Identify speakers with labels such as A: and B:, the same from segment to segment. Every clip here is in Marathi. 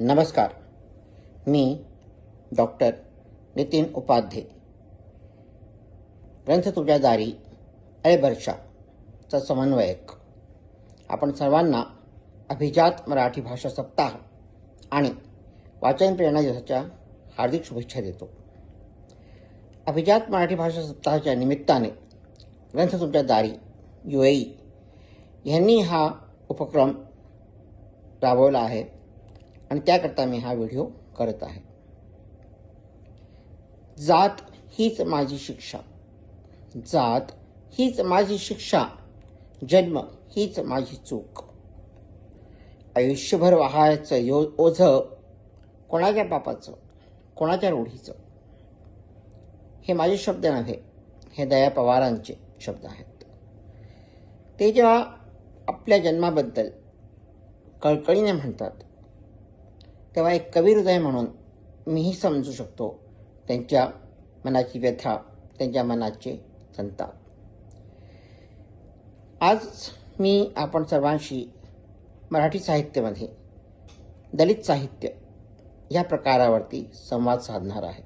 A: नमस्कार. मी डॉक्टर नितीन उपाध्ये. ग्रंथ तुझ्या दारी अळबर्षाचा समन्वयक. आपण सर्वांना अभिजात मराठी भाषा सप्ताह आणि वाचन प्रेरणा दिवसाच्या हार्दिक शुभेच्छा देतो. अभिजात मराठी भाषा सप्ताहाच्या निमित्ताने ग्रंथ तुमच्या दारी यू ए यांनी हा उपक्रम राबवला आहे. आणि त्याकरता मी हा व्हिडिओ करत आहे. जात हीच माझी शिक्षा. जात हीच माझी शिक्षा. जन्म हीच माझी चूक. आयुष्यभर वाहायचं यो ओझं कोणाच्या बापाचं कोणाच्या रूढीचं? हे माझे शब्द नव्हे हे दया पवारांचे शब्द आहेत. ते जेव्हा आपल्या जन्माबद्दल कळकळीने म्हणतात तेव्हा एक कवी हृदय म्हणून मीही समजू शकतो. त्यांच्या मनाची व्यथा त्यांच्या मनाचे संताप. आज मी आपण सर्वांशी मराठी साहित्यामध्ये दलित साहित्य या प्रकारावरती संवाद साधणार आहे.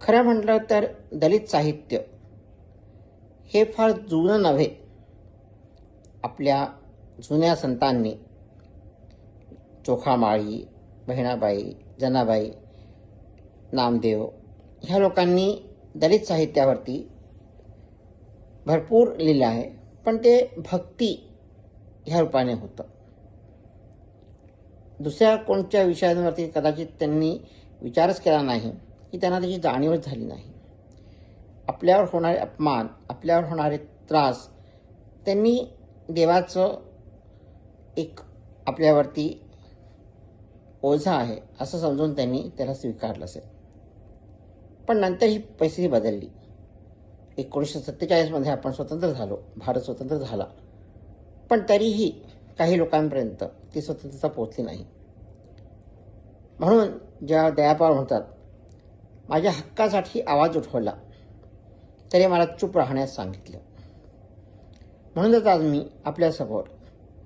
A: खरं म्हटलं तर दलित साहित्य हे फार जुनं नव्हे. आपल्या जुन्या संतांनी चोखामाळी बहिणाबाई जनाबाई नामदेव ह्या लोकांनी दलित साहित्यावरती भरपूर लिहिलं आहे. पण ते भक्ती ह्या रूपाने होतं. दुसऱ्या कोणत्या विषयांवरती कदाचित त्यांनी विचारच केला नाही की त्यांना त्याची जाणीवच झाली नाही. आपल्यावर होणारे अपमान आपल्यावर होणारे त्रास त्यांनी देवाचं एक आपल्यावरती ओझा आहे असं समजून त्यांनी त्याला स्वीकारलं असेल. पण नंतर ही परिस्थिती बदलली. एकोणीसशे सत्तेचाळीसमध्ये आपण स्वतंत्र झालो भारत स्वतंत्र झाला. पण तरीही काही लोकांपर्यंत ती स्वतंत्रता पोचली नाही. म्हणून जेव्हा दयापाळ म्हणतात माझ्या हक्कासाठी आवाज उठवला तरी मला चूप राहण्यास सांगितलं. म्हणूनच आज मी आपल्यासमोर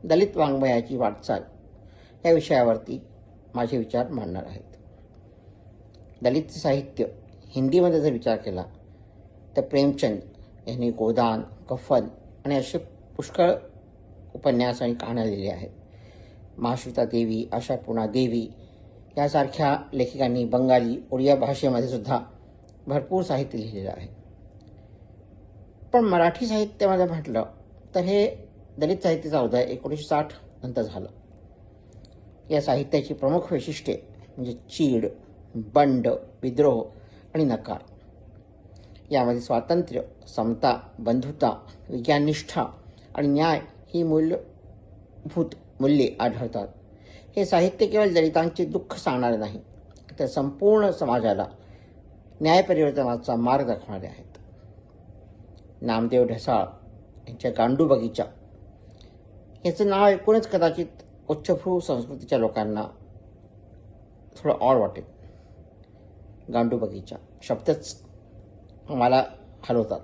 A: दलित वाङ्मयाची वाटचाल या विषयावरती माझे विचार मांडणार आहेत. दलित साहित्य हिंदीमध्ये जर विचार केला तर प्रेमचंद यांनी गोदान कफन आणि असे पुष्कळ उपन्यास आणि कहाण्या लिहिल्या आहेत. महाश्वेता देवी आशापूर्णा देवी यासारख्या लेखिकांनी बंगाली ओडिया भाषेमध्ये सुद्धा भरपूर साहित्य लिहिलेलं आहे. पण मराठी साहित्यामध्ये म्हटलं तर हे दलित साहित्याचा उदय एकोणीसशे साठ नंतर झालं. या साहित्याची प्रमुख वैशिष्ट्ये म्हणजे चीड बंड विद्रोह आणि नकार. यामध्ये स्वातंत्र्य समता बंधुता विज्ञाननिष्ठा आणि न्याय ही मूल्यभूत मूल्ये आढळतात. हे साहित्य केवळ दलितांचे दुःख सांगणारे नाही तर संपूर्ण समाजाला न्यायपरिवर्तनाचा मार्ग दाखवणारे आहेत. नामदेव ढसाळ यांच्या गांडू बगीचा याचं नाव ऐकूनच कदाचित उच्चभ्रू संस्कृतीच्या लोकांना थोडं ऑड वाटेल. गांडू बगीचा शब्दच मला हलवतात.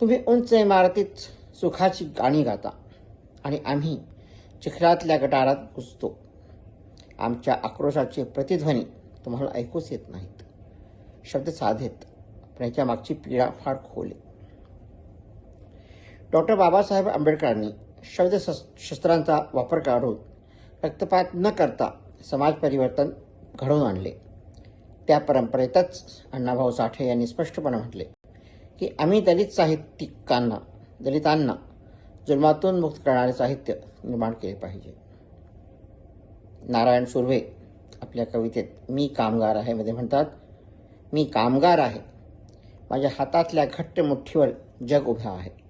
A: तुम्ही उंच इमारतीत सुखाची गाणी गाता आणि आम्ही चिखलातल्या गटारात घुसतो. आमच्या आक्रोशाचे प्रतिध्वनी तुम्हाला ऐकूच येत नाहीत. शब्द साधेत पण याच्या मागची पीडा फार खोल आहे. डॉक्टर बाबासाहेब आंबेडकरांनी शस्त्रांचा वापर काढून रक्तपात न करता समाज परिवर्तन घडवून आणले. त्या परंपरेतच अण्णाभाऊ साठे यांनी स्पष्टपणे म्हटले की आम्ही दलित साहित्यिकांना दलितांना जुलमातून मुक्त करणारे साहित्य निर्माण केले पाहिजे. नारायण सुर्वे आपल्या कवितेत मी कामगार आहे मध्ये म्हणतात मी कामगार आहे. माझ्या हातातल्या घट्ट मुठ्ठीवर जग उभा आहे.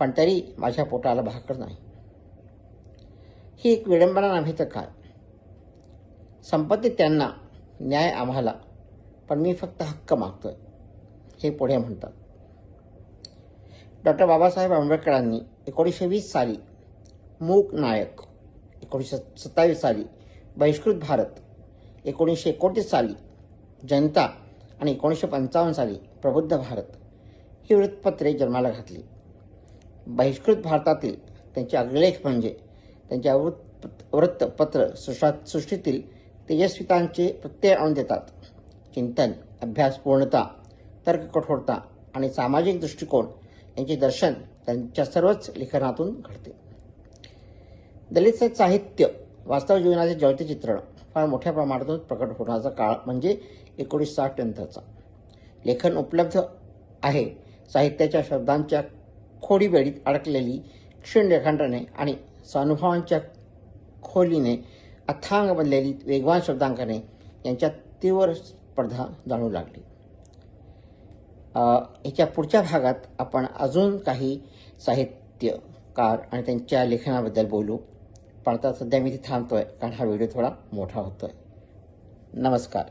A: पण तरी माझ्या पोटाला भाकर नाही. ही एक विडंबना नव्हे तर काय? संपत्ती त्यांना न्याय आम्हाला पण मी फक्त हक्क मागतोय हे पुढे म्हणतात. डॉक्टर बाबासाहेब आंबेडकरांनी एकोणीसशे वीस साली मूक नायक एकोणीसशे सत्तावीस साली बहिष्कृत भारत एकोणीसशे एकोणतीस साली जनता आणि एकोणीसशे पंचावन्न साली प्रबुद्ध भारत ही वृत्तपत्रे जन्माला घातली. बहिष्कृत भारतातील त्यांचे अग्रलेख म्हणजे त्यांच्या वृत्त वृत्तपत्र सृष्टा सृष्टीतील तेजस्वितांचे प्रत्यय आणून देतात. चिंतन अभ्यास पूर्णता तर्क कठोरता आणि सामाजिक दृष्टिकोन यांचे दर्शन त्यांच्या सर्वच लेखनातून घडते. दलित साहित्य वास्तव जीवनाचे जळते चित्रण फार मोठ्या प्रमाणातून प्रकट होण्याचा काळ म्हणजे एकोणीस साठ नंतरचा. लेखन उपलब्ध आहे साहित्याच्या शब्दांच्या खोडीबेडीत अडकलेली क्षीण आणि स्वानुभवांच्या खोलीने अथांग बनलेली वेगवान शब्दांकने यांच्यात तीव्र स्पर्धा जाणू लागली. याच्या पुढच्या भागात आपण अजून काही साहित्यकार आणि त्यांच्या लेखनाबद्दल बोलू. पण आता सध्या मी इथे आहे कारण हा व्हिडिओ थोडा मोठा होतो आहे नमस्कार.